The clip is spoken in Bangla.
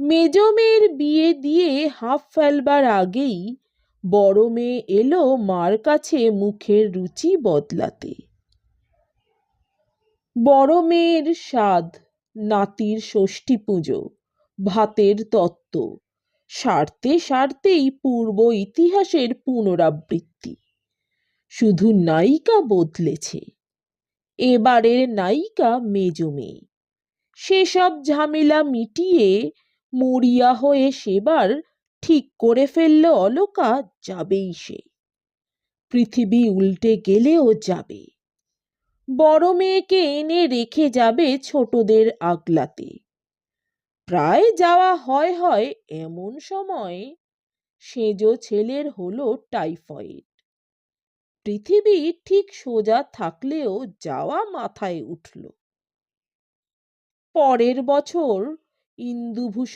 মেজ মেয়ের বিয়ে দিয়ে হাঁফ ফেলবার আগেই বড় মেয়ে এলো মার কাছে মুখের রুচি বদলাতে। বড় মেয়ের স্বাদ, নাতির ষষ্ঠী পুজো, ভাতের তত্ত্ব, সারতে সারতেই পূর্ব ইতিহাসের পুনরাবৃত্তি। শুধু নায়িকা বদলেছে। এবারের নায়িকা মেজ মেয়ে। সেসব ঝামেলা মিটিয়ে মরিয়া হয়ে সেবার ঠিক করে ফেলল অলকা যাবেই সে। পৃথিবী উল্টে গেলেও যাবে। বড় মেয়েকে এনে রেখে যাবে ছোটদের আগলাতে। প্রায় যাওয়া হয় হয় এমন সময় সেজ ছেলের হলো টাইফয়েড। পৃথিবী ঠিক সোজা থাকলেও যাওয়া মাথায় উঠল। পরের বছর ইন্দুভূষণ